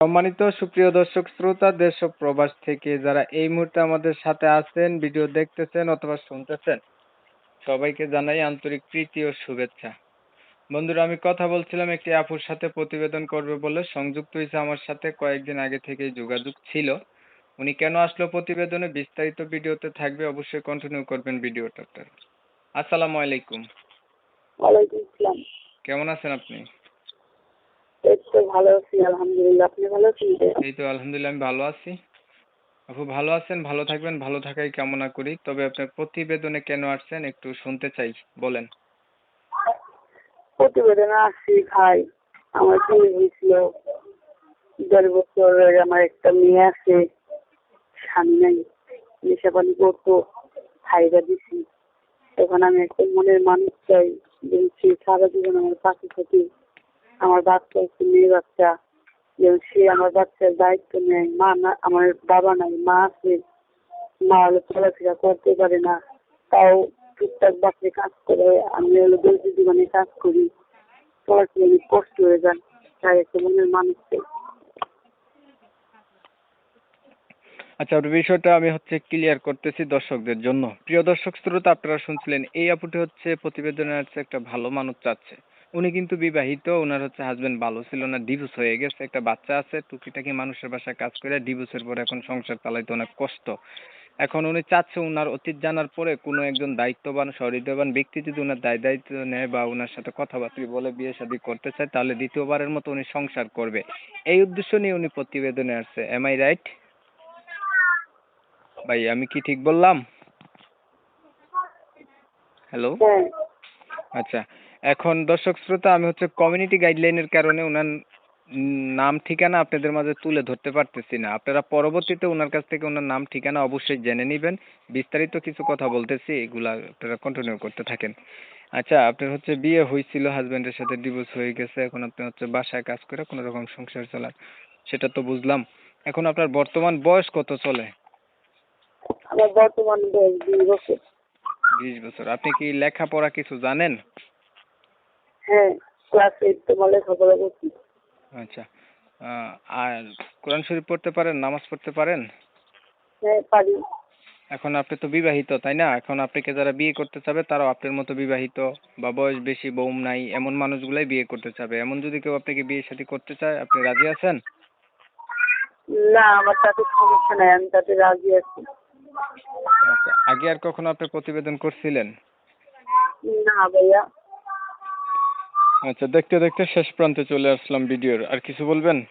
সম্মানিত সুপ্রিয় দর্শক শ্রোতা দেশ ও প্রবাস থেকে যারা এই মুহূর্তে আমাদের সাথে আছেন ভিডিও দেখতেছেন অথবা শুনতেছেন সবাইকে জানাই আন্তরিক প্রীতি ও শুভেচ্ছা। বন্ধুরা আমি কথা বলছিলাম একটি আপুর সাথে প্রতিবেদন করবে বলে সংযুক্ত হয়েছে আমার সাথে কয়েকদিন আগে থেকেই যোগাযোগ ছিল। উনি কেন আসলো প্রতিবেদনে বিস্তারিত ভিডিওতে থাকবে অবশ্যই কন্টিনিউ করবেন ভিডিওটা। আসসালামু আলাইকুম। ওয়ালাইকুম আসসালাম। কেমন আছেন আপনি? তো ভালো আছি আলহামদুলিল্লাহ। আপনি ভালো আছেন এই তো আলহামদুলিল্লাহ আমি ভালো আছি। আপু ভালো আছেন ভালো থাকবেন ভালো থাকাই কামনা করি। তবে আপনার প্রতিবেদনে কেন আসছেন একটু শুনতে চাই বলেন। প্রতিবেদনে আসছি খাই আমার বিয়ে হয়েছিল দেড় বছর আমার একটা মেয়ে আছে স্বামী নাই নেশা পানি করতো খাইবা দিছি। এখন আমি একটা মনের মানুষ চাই যে সে সারা জীবন আমার পাশে থাকে। আমার বাচ্চা আছে মেয়ে বাচ্চা, যেন সে আমার বাচ্চার দায়িত্ব নেয়। মা না, আমার বাবা নাই, মা আছে। মা হলো চলাফেরা করতে পারে না। তাও টুকটাক বাচ্চা কাজ করে, আমি হলো দৈনিক জীবনে কাজ করি। পড়াশোনা কষ্ট হয়ে যায়, তাই একটা মনের মানুষ আচ্ছা ওর বিষয়টা আমি হচ্ছে ক্লিয়ার করতেছি দর্শকদের জন্য। প্রিয় দর্শক, শ্রোতা, আপনারা শুনছিলেন, এই আপুটি হচ্ছে প্রতিবেদনে আছে একটা ভালো মানুষ চাচ্ছে। উনি কিন্তু বিবাহিত ওনার হচ্ছে হাজবেন্ড ভালো ছিল না ডিভোর্স হয়ে গেছে, একটা বাচ্চা আছে, টুকিটাকি মানুষের বাসায় কাজ করে ডিভোর্সের পরে এখন সংসার চালাইতে অনেক কষ্ট। এখন উনি চাচ্ছে ওনার অতীত জানার পরে কোনো একজন দায়িত্ববান, সহৃদয়বান ব্যক্তি যদি ওনার দায় দায়িত্ব নেয় বা ওনার সাথে কথাবার্তা বলে বিয়ে শাদী করতে চায়, তাহলে দ্বিতীয়বারের মতো উনি সংসার করবে। এই উদ্দেশ্য নিয়ে উনি প্রতিবেদনে আসছে। এম আই রাইট ভাই, আমি কি ঠিক বললাম? হ্যালো হ্যাঁ। আচ্ছা এখন দর্শক শ্রোতা, আমি হচ্ছে কমিউনিটি গাইডলাইনের কারণে ওনার নাম ঠিকানা আপনাদের মাঝে তুলে ধরতে পারতেছি না। আপনারা পরবর্তীতে ওনার কাছ থেকে ওনার নাম ঠিকানা অবশ্যই জেনে নেবেন। বিস্তারিত কিছু কথা বলতেছি, এগুলা আপনারা কন্টিনিউ করতে থাকেন। আচ্ছা আপনার হচ্ছে বিয়ে হয়েছিল হাজবেন্ডের সাথে ডিভোর্স হয়ে গেছে, এখন আপনি হচ্ছে বাসায় কাজ করে কোনো রকম সংসার চালান, সেটা তো বুঝলাম। এখন আপনার বর্তমান বয়স কত চলে? আমার বর্তমান বয়স দুই বছর। বিশ বছর। আপনি কি লেখাপড়া কিছু জানেন? হ্যাঁ ক্লাস এইট তোমার লেখাপড়া করছি। আচ্ছা। আর কোরআন শরীফ পড়তে পারেন নামাজ পড়তে পারেন? হ্যাঁ পারি। এখন আপনি তো বিবাহিত তাই না? এখন আপনাকে যারা বিয়ে করতে চাবে তারাও আপনার মতো বিবাহিত বা বয়স বেশি বউ নাই এমন মানুষগুলাই বিয়ে করতে চাবে। এমন যদি কেউ আপনাকে বিয়ে শাদী করতে চায় আপনি রাজি আছেন? না আমার তাতে সমস্যা নাই আমি তাতে রাজি আছি। আচ্ছা আগে আর কখনো আপনি প্রতিবেদন করছিলেন? না ভাইয়া। আচ্ছা দেখতে দেখতে শেষ প্রান্তে চলে আসলাম ভিডিওর। আর কিছু বলবেন?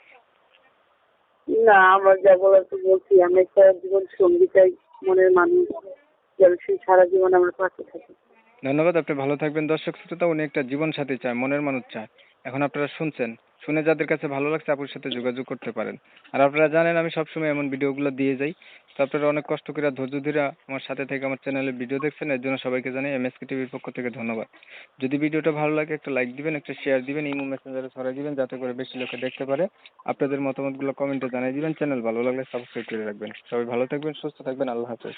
না আমার যা বলার তো বলছি আমি একটা জীবন সঙ্গী চাই মনের মানুষ যেন সে সারা জীবন আমার পাশে থাকে। ধন্যবাদ আপনি ভালো থাকবেন। দর্শক শ্রোতা উনি একটা জীবন সাথী চায় মনের মানুষ চায়। এখন আপনারা শুনছেন। শুনে যাদের কাছে ভালো লাগছে, আপুর সাথে যোগাযোগ করতে পারেন। আর আপনারা জানেন, আমি সবসময় এমন ভিডিওগুলো দিয়ে যাই। তো আপনারা অনেক কষ্ট করে ধৈর্য ধরে আমার সাথে থেকে আমার চ্যানেলে ভিডিও দেখছেন, এর জন্য সবাইকে জানাই এমএসকে টিভির পক্ষ থেকে ধন্যবাদ। যদি ভিডিওটা ভালো লাগে, একটা লাইক দিবেন, একটা শেয়ার দিবেন, ইমো মেসেঞ্জারে ছড়াই দিবেন, যাতে করে বেশি লোকে দেখতে পারে। আপনাদের মতামতগুলো কমেন্টে জানিয়ে দিবেন। চ্যানেল ভালো লাগলে সাবস্ক্রাইব করে রাখবেন। সবাই ভালো থাকবেন, সুস্থ থাকবেন, আল্লাহ হাফেজ।